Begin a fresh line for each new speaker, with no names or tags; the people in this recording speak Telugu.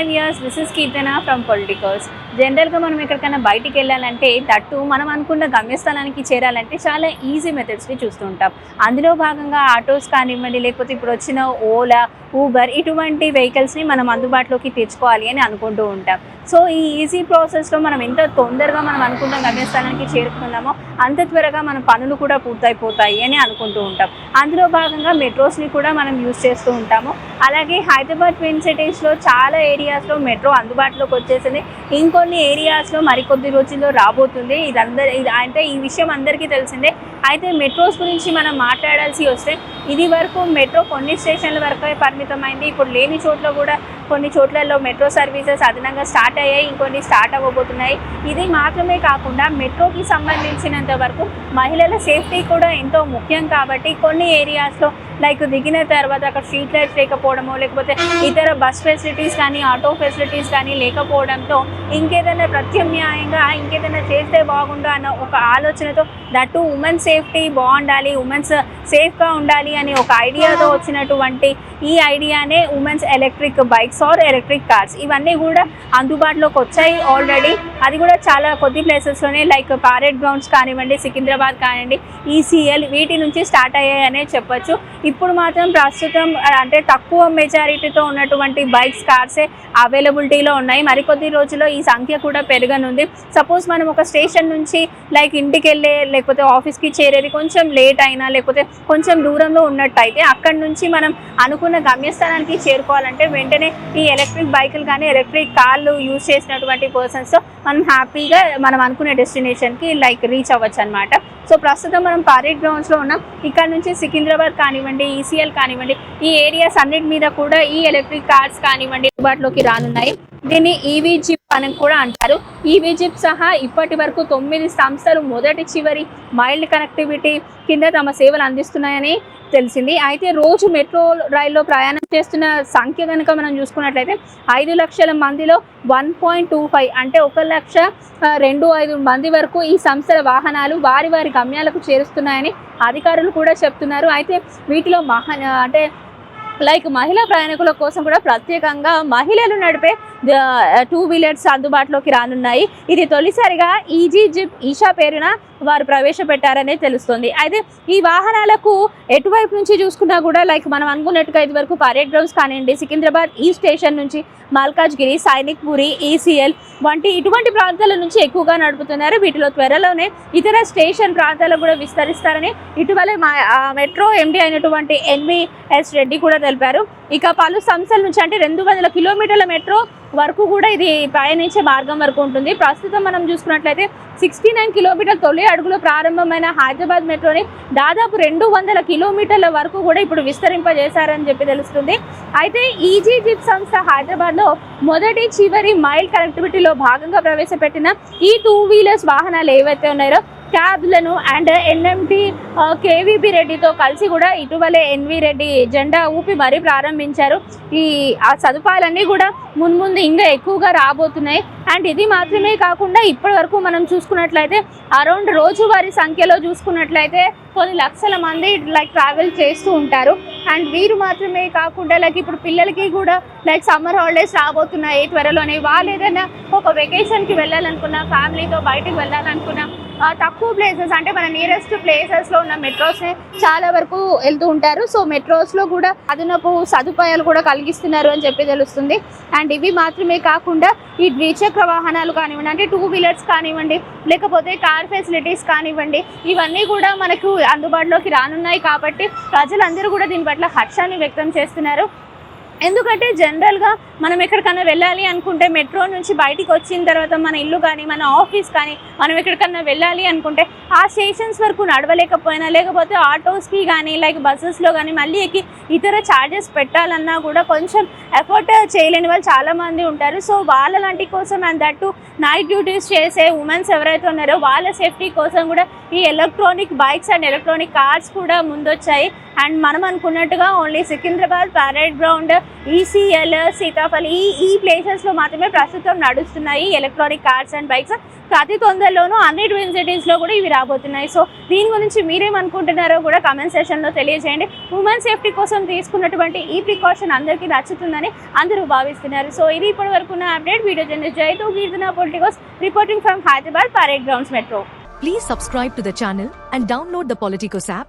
This is Keetana from Politicos. జనరల్గా మనం ఎక్కడికైనా బయటికి వెళ్ళాలంటే తట్టు మనం అనుకున్న గమ్యస్థలానికి చేరాలంటే చాలా ఈజీ మెథడ్స్ని చూస్తూ ఉంటాం. అందులో భాగంగా ఆటోస్ కానివ్వండి లేకపోతే ఇప్పుడు వచ్చిన ఓలా ఊబర్ ఇటువంటి వెహికల్స్ని మనం అందుబాటులోకి తెచ్చుకోవాలి అని అనుకుంటూ ఉంటాం. సో ఈ ఈజీ ప్రాసెస్లో మనం ఎంత తొందరగా మనం అనుకున్న గమ్యస్థానానికి చేరుకున్నామో అంత త్వరగా మన పనులు కూడా పూర్తయిపోతాయి అని అనుకుంటూ ఉంటాం. అందులో భాగంగా మెట్రోస్ని కూడా మనం యూజ్ చేస్తూ ఉంటాము. అలాగే హైదరాబాద్ ట్విన్ సిటీస్లో చాలా ఏరియాస్లో మెట్రో అందుబాటులోకి వచ్చేసింది. ఇంకో కొన్ని ఏరియాస్లో మరికొద్ది రోజుల్లో రాబోతుంది. ఇదందరి ఇది అంటే ఈ విషయం అందరికీ తెలిసిందే. అయితే మెట్రోస్ గురించి మనం మాట్లాడాల్సి వస్తే ఇది వరకు మెట్రో కొన్ని స్టేషన్ల వరకే పరిమితమైంది. ఇప్పుడు లేని చోట్ల కూడా కొన్ని చోట్లలో మెట్రో సర్వీసెస్ అదనంగా స్టార్ట్ అయ్యాయి. ఇంకొన్ని స్టార్ట్ అవ్వబోతున్నాయి. ఇది మాత్రమే కాకుండా మెట్రోకి సంబంధించినంత వరకు మహిళల సేఫ్టీ కూడా ఎంతో ముఖ్యం కాబట్టి కొన్ని ఏరియాస్లో లైక్ దిగిన తర్వాత అక్కడ స్ట్రీట్ లైట్స్ లేకపోవడమో లేకపోతే ఇతర బస్ ఫెసిలిటీస్ కానీ ఆటో ఫెసిలిటీస్ కానీ లేకపోవడంతో ఇంకేదైనా ప్రత్యామ్నాయంగా ఇంకేదైనా చేస్తే బాగుండు అన్న ఒక ఆలోచనతో దట్టు ఉమెన్ సేఫ్టీ బాగుండాలి ఉమెన్స్ సేఫ్గా ఉండాలి అని ఒక ఐడియాతో వచ్చినటువంటి ఈ ఐడియానే women's electric bikes or electric cars. ఇవన్నీ కూడా అందుబాటులోకి వచ్చాయి ఆల్రెడీ. అది కూడా చాలా కొద్ది ప్లేసెస్లోనే లైక్ పారెడ్ గ్రౌండ్స్ కానివ్వండి సికింద్రాబాద్ కానివ్వండి ఈసీఎల్ వీటి నుంచి స్టార్ట్ అయ్యాయనే చెప్పొచ్చు. ఇప్పుడు మాత్రం ప్రస్తుతం అంటే తక్కువ మెజారిటీతో ఉన్నటువంటి బైక్స్ కార్సే అవైలబిలిటీలో ఉన్నాయి. మరికొద్ది రోజుల్లో ఈ సంఖ్య కూడా పెరగనుంది. సపోజ్ మనం ఒక స్టేషన్ నుంచి లైక్ ఇంటికి వెళ్ళే లేకపోతే ఆఫీస్కి చేరేది కొంచెం లేట్ అయినా లేకపోతే కొంచెం దూరంలో ఉన్నట్టయితే అక్కడి నుంచి మనం అనుకున్న గమ్యస్థానానికి చేరుకోవాలంటే వెంటనే ఈ ఎలక్ట్రిక్ బైకులు కానీ ఎలక్ట్రిక్ కార్లు యూజ్ చేసినటువంటి పర్సన్స్తో మనం హ్యాపీగా మనం అనుకునే డెస్టినేషన్కి లైక్ రీచ్ అవ్వచ్చు అనమాట సో ప్రస్తుతం మనం పారేడ్ గ్రౌండ్స్లో ఉన్నాం. ఇక్కడ నుంచి సికింద్రాబాద్ కానివ్వండి ఈసీఎల్ కానివ్వండి ఈ ఏరియాస్ అన్నిటి మీద కూడా ఈ ఎలక్ట్రిక్ కార్స్ కానివ్వండి అందుబాటులోకి రానున్నాయి. దీన్ని ఈవీ జిప్ అని కూడా అంటారు. ఈవీ జిప్ సహా ఇప్పటి వరకు తొమ్మిది సంస్థలు మొదటి చివరి మైల్డ్ కనెక్టివిటీ కింద తమ సేవలు అందిస్తున్నాయని తెలిసింది. అయితే రోజు మెట్రో రైల్లో ప్రయాణం చేస్తున్న సంఖ్య కనుక మనం చూసుకున్నట్లయితే ఐదు లక్షల మందిలో వన్ పాయింట్ టూ ఫైవ్ అంటే ఒక లక్ష రెండు ఐదు మంది వరకు ఈ సంస్థల వాహనాలు వారి వారి గమ్యాలకు చేరుస్తున్నాయని అధికారులు కూడా చెప్తున్నారు. అయితే వీటిలో మహా అంటే లైక్ మహిళా ప్రయాణికుల కోసం కూడా ప్రత్యేకంగా మహిళలు నడిపే టూ వీలర్స్ అందుబాటులోకి రానున్నాయి. ఇది తొలిసారిగా ఈజీ జిప్ ఈషా పేరున వారు ప్రవేశపెట్టారనే తెలుస్తుంది. అయితే ఈ వాహనాలకు ఎటువైపు నుంచి చూసుకున్నా కూడా లైక్ మనం అనుకున్నట్టుగా ఇది వరకు పరేడ్ గ్రౌండ్స్ కానివ్వండి సికింద్రాబాద్ ఈ స్టేషన్ నుంచి మల్కాజ్గిరి సైనిక్ పురి ఈసీఎల్ వంటి ఇటువంటి ప్రాంతాల నుంచి ఎక్కువగా నడుపుతున్నారు. వీటిలో త్వరలోనే ఇతర స్టేషన్ ప్రాంతాలకు కూడా విస్తరిస్తారని ఇటీవలే మా మెట్రో ఎండి అయినటువంటి ఎన్విఎస్ రెడ్డి కూడా తెలిపారు. ఇక పలు సంస్థల నుంచి అంటే రెండు వందల కిలోమీటర్ల మెట్రో వరకు కూడా ఇది ప్రయాణించే మార్గం వరకు ఉంటుంది. ప్రస్తుతం మనం చూసుకున్నట్లయితే సిక్స్టీ నైన్ కిలోమీటర్ల తొలి అడుగులో ప్రారంభమైన హైదరాబాద్ మెట్రోని దాదాపు రెండు వందల కిలోమీటర్ల వరకు కూడా ఇప్పుడు విస్తరింపజేశారని చెప్పి తెలుస్తుంది. అయితే ఈజీ జిప్ సంస్థ హైదరాబాద్లో మొదటి చివరి మైల్ కనెక్టివిటీలో భాగంగా ప్రవేశపెట్టిన ఈ టూ వీలర్స్ వాహనాలు ఏవైతే ఉన్నాయో క్యాబ్లను అండ్ ఎన్ఎంటి కేవీబీ రెడ్డితో కలిసి కూడా ఇటీవలే ఎన్వి రెడ్డి జెండా ఊపి మరీ ప్రారంభించారు. ఈ ఆ సదుపాయాలన్నీ కూడా మున్ముందు ఇంకా ఎక్కువగా రాబోతున్నాయి. అండ్ ఇది మాత్రమే కాకుండా ఇప్పటి వరకు మనం చూసుకున్నట్లయితే అరౌండ్ రోజువారీ సంఖ్యలో చూసుకున్నట్లయితే కొన్ని లక్షల మంది లైక్ ట్రావెల్ చేస్తూ ఉంటారు. అండ్ వీరు మాత్రమే కాకుండా లైక్ ఇప్పుడు పిల్లలకి కూడా లైక్ సమ్మర్ హాలిడేస్ రాబోతున్నాయి త్వరలోనే. వాళ్ళు ఏదైనా ఒక వెకేషన్కి వెళ్ళాలనుకున్నా ఫ్యామిలీతో బయటకు వెళ్ళాలనుకున్నా తక్కువ ప్లేసెస్ అంటే మన నియరెస్ట్ ప్లేసెస్లో ఉన్న మెట్రోస్నే చాలా వరకు వెళ్తూ ఉంటారు. సో మెట్రోస్లో కూడా అదనపు సదుపాయాలు కూడా కలిగిస్తున్నారు అని చెప్పి తెలుస్తుంది. అండ్ ఇవి మాత్రమే కాకుండా ఈ ద్విచక్ర వాహనాలు కానివ్వండి అంటే టూ వీలర్స్ కానివ్వండి లేకపోతే కార్ ఫెసిలిటీస్ కానివ్వండి ఇవన్నీ కూడా మనకు అందుబాటులోకి రానున్నాయి కాబట్టి ప్రజలందరూ కూడా దీని పట్ల హర్షాన్ని వ్యక్తం చేస్తున్నారు. ఎందుకంటే జనరల్గా మనం ఎక్కడికన్నా వెళ్ళాలి అనుకుంటే మెట్రో నుంచి బయటికి వచ్చిన తర్వాత మన ఇల్లు కానీ మన ఆఫీస్ కానీ మనం ఎక్కడికన్నా వెళ్ళాలి అనుకుంటే ఆ స్టేషన్స్ వరకు నడవలేకపోయినా లేకపోతే ఆటోస్కి కానీ లైక్ బస్సెస్లో కానీ మళ్ళీ ఎక్కి ఇతర ఛార్జెస్ పెట్టాలన్నా కూడా కొంచెం ఎఫర్ట్ చేయలేని వాళ్ళు చాలామంది ఉంటారు. సో వాళ్ళ లాంటి కోసం అండ్ దట్టు నైట్ డ్యూటీస్ చేసే ఉమెన్స్ ఎవరైతే ఉన్నారో వాళ్ళ సేఫ్టీ కోసం కూడా ఈ electronic bikes and electronic cars కూడా ముందొచ్చాయి. అండ్ మనం అనుకున్నట్టుగా only Secunderabad parade ground ECIL Sitaphal ఈ ఈ ప్లేసెస్లో మాత్రమే ప్రస్తుతం నడుస్తున్నాయి ఎలక్ట్రానిక్ కార్స్ అండ్ బైక్స్ అతి తొందరలోనూ అన్ని ట్విన్ సిటీస్లో కూడా ఇవి రాబోతున్నాయి. సో దీని గురించి మీరేమనుకుంటున్నారో కూడా కమెంట్ సెషన్లో తెలియజేయండి. ఉమెన్ సేఫ్టీ కోసం తీసుకున్నటువంటి ఈ ప్రికాషన్ అందరికీ నచ్చుతుందని అందరూ భావిస్తున్నారు. సో ఇది ఇప్పటి వరకు ఉన్న update video journalist Jaitu Keerthana Politicos reporting from Hyderabad parade grounds metro
Please subscribe to the channel and download the Politicos app.